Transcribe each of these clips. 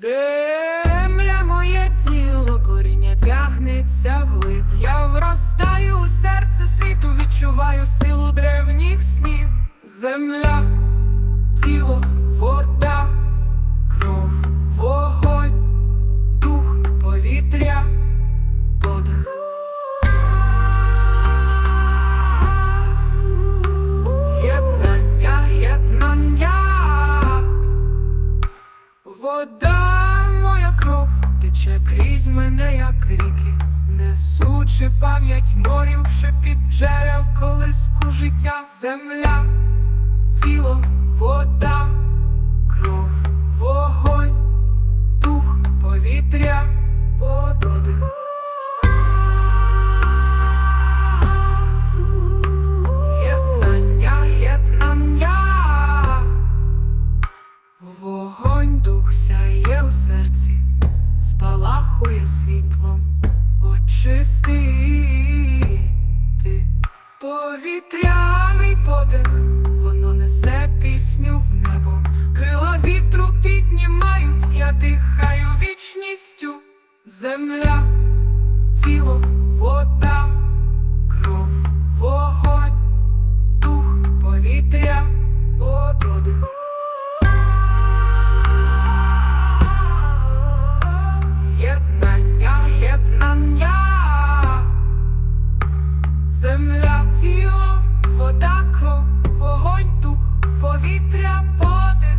Земля моє тіло, коріння тягнеться вглиб. Я вростаю у серце світу, відчуваю силу древніх снів. Земля, тіло, вода. Крізь мене, як ріки, несучи пам'ять морів, під джерел, колиску життя, земля, тіло, вода, спалахує світлом, очисти ти. Повітряний подих, воно несе пісню в небо, крила вітру піднімають, я дихаю вічністю, земля, тіло, вода, земля тіло, вода кров, вогонь дух, повітря, подих,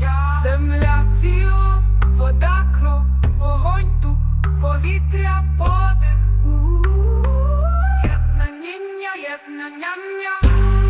я, земля тіло, вода кров, вогонь дух, повітря, подих, єднання, єднання.